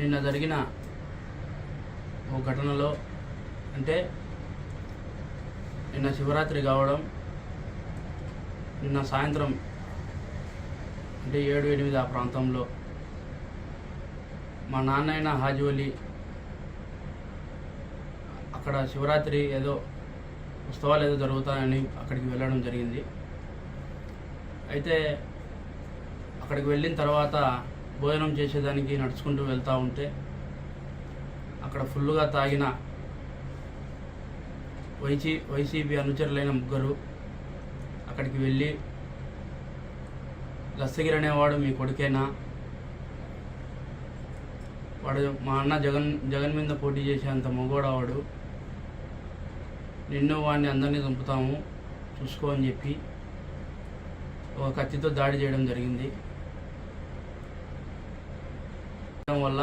నిన్న జరిగిన ఓ ఘటనలో అంటే నిన్న శివరాత్రి కావడం నిన్న సాయంత్రం అంటే ఏడు ఎనిమిది ఆ ప్రాంతంలో మా నాన్న అయిన హాజీవలి అక్కడ శివరాత్రి ఏదో ఉత్సవాలు ఏదో జరుగుతాయని అక్కడికి వెళ్ళడం జరిగింది. అయితే అక్కడికి వెళ్ళిన తర్వాత భోజనం చేసేదానికి నడుచుకుంటూ వెళ్తూ ఉంటే అక్కడ ఫుల్గా తాగిన వైసీ వైసీపీ అనుచరులైన ముగ్గురు అక్కడికి వెళ్ళి లస్సగిరి అనేవాడు మీ కొడుకేనా? వాడు మా అన్న జగన్ జగన్ మీద పోటీ చేసేంత మగోడవాడు నిన్ను వాడిని అందరినీ చంపుతాము చూసుకో అని చెప్పి ఒక కత్తితో దాడి చేయడం జరిగింది. వల్ల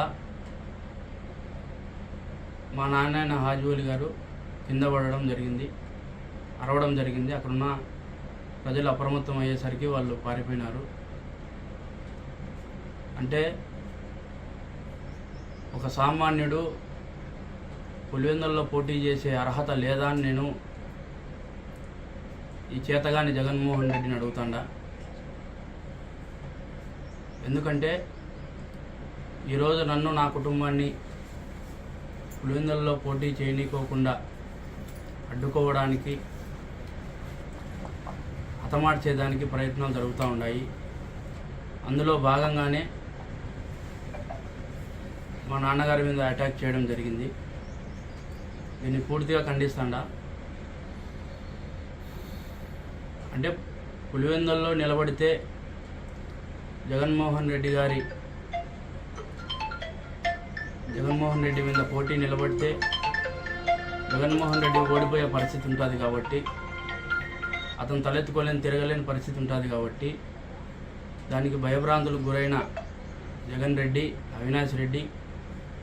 మా నాన్న హాజీవలి గారు కింద పడడం జరిగింది అరవడం జరిగింది. అక్కడున్న ప్రజలు అప్రమత్తం అయ్యేసరికి వాళ్ళు పారిపోయినారు. అంటే ఒక సామాన్యుడు పులివెందుల్లో పోటీ చేసే అర్హత లేదా అని నేను ఈ చేతగాని జగన్మోహన్ రెడ్డిని అడుగుతాడా. ఎందుకంటే ఈరోజు నన్ను నా కుటుంబాన్ని పులివెందులలో పోటీ చేయనీకోకుండా అడ్డుకోవడానికి హతమార్చేదానికి ప్రయత్నాలు జరుగుతూ ఉన్నాయి. అందులో భాగంగానే మా నాన్నగారి మీద అటాక్ చేయడం జరిగింది. దీన్ని పూర్తిగా ఖండిస్తాడా? అంటే పులివెందుల్లో నిలబడితే జగన్మోహన్ రెడ్డి గారి జగన్మోహన్ రెడ్డి మీద పోటీ నిలబడితే జగన్మోహన్ రెడ్డి ఓడిపోయే పరిస్థితి ఉంటుంది కాబట్టి అతను తలెత్తుకోలేని తిరగలేని పరిస్థితి ఉంటుంది కాబట్టి దానికి భయభ్రాంతులకు గురైన జగన్ రెడ్డి అవినాష్ రెడ్డి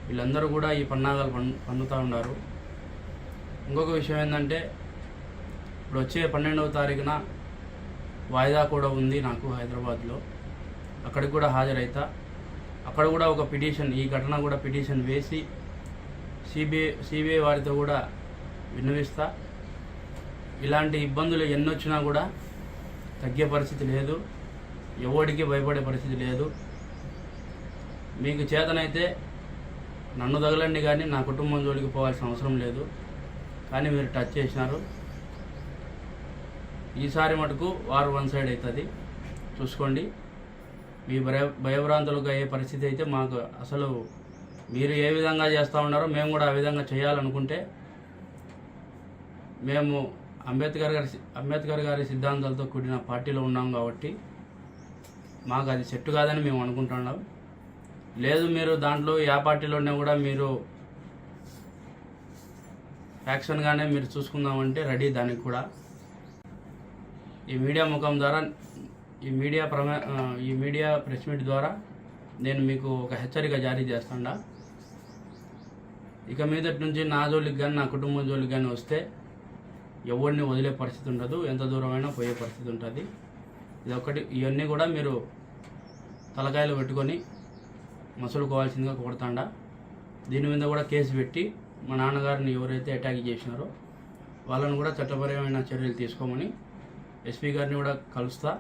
వీళ్ళందరూ కూడా ఈ పన్నాగాలు పన్నుతూ ఉన్నారు. ఇంకొక విషయం ఏంటంటే ఇప్పుడు వచ్చే పన్నెండవ తారీఖున వాయిదా కూడా ఉంది నాకు హైదరాబాద్లో. అక్కడికి కూడా హాజరైతా. అక్కడ కూడా ఒక పిటిషన్ ఈ ఘటన కూడా పిటిషన్ వేసి సిబిఐ సిబిఐ వారితో కూడా విన్నవిస్తా. ఇలాంటి ఇబ్బందులు ఎన్నొచ్చినా కూడా తగ్గే పరిస్థితి లేదు. ఎవడికి భయపడే పరిస్థితి లేదు. మీకు చేతనైతే నన్ను తగలండి కానీ నా కుటుంబం జోలికి పోవాల్సిన అవసరం లేదు. కానీ మీరు టచ్ చేసినారు. ఈసారి మటుకు వారు వన్ సైడ్ అవుతుంది. చూసుకోండి. మీ భయ భయభ్రాంతులకు అయ్యే పరిస్థితి అయితే మాకు అసలు మీరు ఏ విధంగా చేస్తూ ఉన్నారో మేము కూడా ఆ విధంగా చేయాలనుకుంటే మేము అంబేద్కర్ గారి అంబేద్కర్ గారి సిద్ధాంతాలతో కూడిన పార్టీలో ఉన్నాం కాబట్టి మాకు అది సెట్ కాదని మేము అనుకుంటున్నాం లేదు మీరు దాంట్లో ఏ పార్టీలోనే కూడా మీరు యాక్షన్గానే మీరు చూసుకుందామంటే రెడీ దానికి కూడా. ఈ మీడియా ముఖం ద్వారా ఈ మీడియా ప్రమే ఈ మీడియా ప్రెస్ మీట్ ద్వారా నేను మీకు ఒక హెచ్చరిక జారీ చేస్తాడా. ఇక మీదటి నుంచి నా జోలికి కానీ నా కుటుంబం జోలికి కానీ వస్తే ఎవరిని వదిలే పరిస్థితి ఉండదు. ఎంత దూరమైనా పోయే పరిస్థితి ఉంటుంది. ఇది ఒకటి ఇవన్నీ కూడా మీరు తలకాయలు పెట్టుకొని మసులుకోవాల్సిందిగా కొడతాండా దీని మీద కూడా కేసు పెట్టి మా నాన్నగారిని ఎవరైతే అటాక్ చేసినారో వాళ్ళని కూడా చట్టపరమైన చర్యలు తీసుకోమని ఎస్పీ గారిని కూడా కలుస్తా.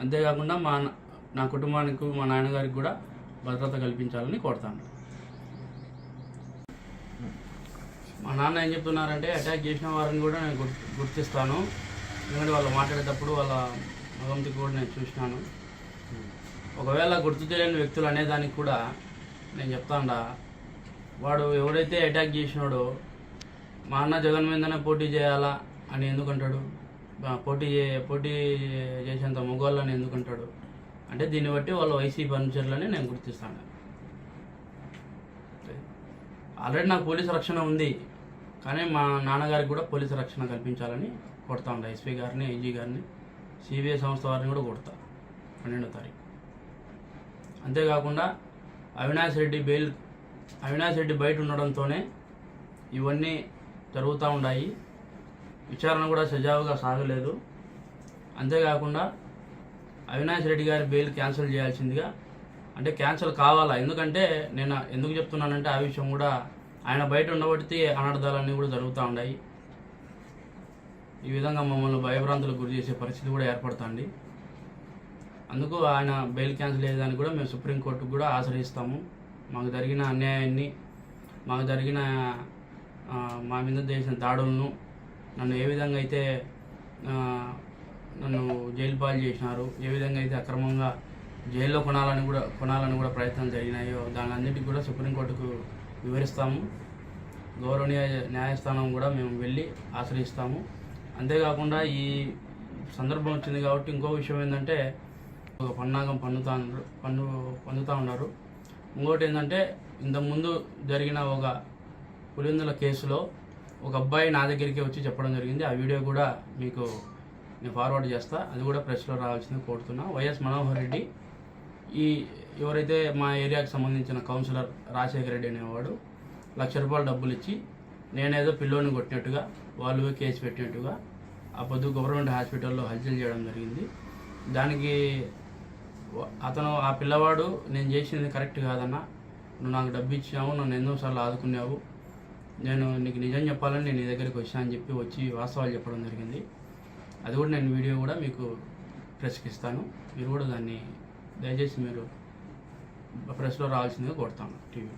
అంతేకాకుండా మా నా- నా కుటుంబానికి మా నాన్నగారికి కూడా భద్రత కల్పించాలని కోరుతాను. మా నాన్న ఏం చెప్తున్నారంటే అటాక్ చేసిన వారిని కూడా నేను గుర్తు గుర్తిస్తాను. ఎందుకంటే వాళ్ళు మాట్లాడేటప్పుడు వాళ్ళ మగంతి కూడా నేను చూసినాను. ఒకవేళ గుర్తు తెలియని వ్యక్తులు అనేదానికి కూడా నేను చెప్తాడా. వాడు ఎవడైతే అటాక్ చేసినాడో మా అన్న జగన్ మీదనే పోటీ చేయాలా అని ఎందుకంటాడు పోటీ పోటీ చేసేంత మగవాళ్ళని ఎందుకంటాడు? అంటే దీన్ని బట్టి వాళ్ళ వైసీపీ అనుచరులని నేను గుర్తిస్తాను. ఆల్రెడీ నాకు పోలీసు రక్షణ ఉంది కానీ మా నాన్నగారికి కూడా పోలీసు రక్షణ కల్పించాలని కొడతా ఉంటా ఎస్పీ గారిని ఐజీ గారిని సిబిఐ సంస్థ వారిని కూడా కొడతా పన్నెండో తారీఖు. అంతేకాకుండా అవినాష్ రెడ్డి బెయిల్ అవినాష్ రెడ్డి బయట ఉండడంతోనే ఇవన్నీ జరుగుతూ ఉన్నాయి విచారణ కూడా సజావుగా సాగలేదు. అంతేకాకుండా అవినాష్ రెడ్డి గారి బెయిల్ క్యాన్సిల్ చేయాల్సిందిగా అంటే క్యాన్సిల్ కావాలా? ఎందుకంటే నేను ఎందుకు చెప్తున్నానంటే ఆ విషయం కూడా ఆయన బయట ఉండబట్టి అనర్థాలన్నీ కూడా జరుగుతూ ఉన్నాయి. ఈ విధంగా మమ్మల్ని భయభ్రాంతులకు గురి చేసే పరిస్థితి కూడా ఏర్పడుతుంది. అందుకు ఆయన బెయిల్ క్యాన్సిల్ అయ్యేదానికి కూడా మేము సుప్రీంకోర్టుకు కూడా ఆశ్రయిస్తాము. మాకు జరిగిన అన్యాయాన్ని మాకు జరిగిన మా మీద చేసిన దాడులను నన్ను ఏ విధంగా అయితే నన్ను జైలు పాలు చేసినారు ఏ విధంగా అయితే అక్రమంగా జైల్లో కొనాలని కూడా కొనాలని కూడా ప్రయత్నాలు జరిగినాయో దాని అన్నిటికీ కూడా సుప్రీంకోర్టుకు వివరిస్తాము. గౌరవనీయ న్యాయస్థానం కూడా మేము వెళ్ళి ఆశ్రయిస్తాము. అంతేకాకుండా ఈ సందర్భం వచ్చింది కాబట్టి ఇంకో విషయం ఏంటంటే ఒక పన్నాగం పన్నుతా పన్ను పొందుతూ ఉన్నారు. ఇంకోటి ఏంటంటే ఇంతకుముందు జరిగిన ఒక పులిందుల కేసులో ఒక అబ్బాయి నా దగ్గరికి వచ్చి చెప్పడం జరిగింది. ఆ వీడియో కూడా మీకు నేను ఫార్వర్డ్ చేస్తా. అది కూడా ప్రెస్లో రావాల్సింది కోరుతున్నా. వైఎస్ మనోహర్ రెడ్డి ఈ ఎవరైతే మా ఏరియాకి సంబంధించిన కౌన్సిలర్ రాజశేఖర రెడ్డి అనేవాడు లక్ష రూపాయలు డబ్బులు ఇచ్చి నేనేదో పిల్లోని కొట్టినట్టుగా వాళ్ళు కేసు పెట్టినట్టుగా ఆ పొద్దు గవర్నమెంట్ హాస్పిటల్లో హల్చల్ చేయడం జరిగింది. దానికి అతను ఆ పిల్లవాడు నేను చేసింది కరెక్ట్ కాదన్న. నువ్వు నాకు డబ్బు ఇచ్చావు నన్ను ఎన్నోసార్లు ఆదుకున్నావు. నేను నీకు నిజం చెప్పాలని నేను నీ దగ్గరికి వచ్చా అని చెప్పి వచ్చి వాస్తవాలు చెప్పడం జరిగింది. అది కూడా నేను వీడియో కూడా మీకు ప్రెస్కి ఇస్తాను మీరు కూడా దాన్ని దయచేసి మీరు ప్రెస్లో రావాల్సిందిగా కోరుతాను. టీవీ.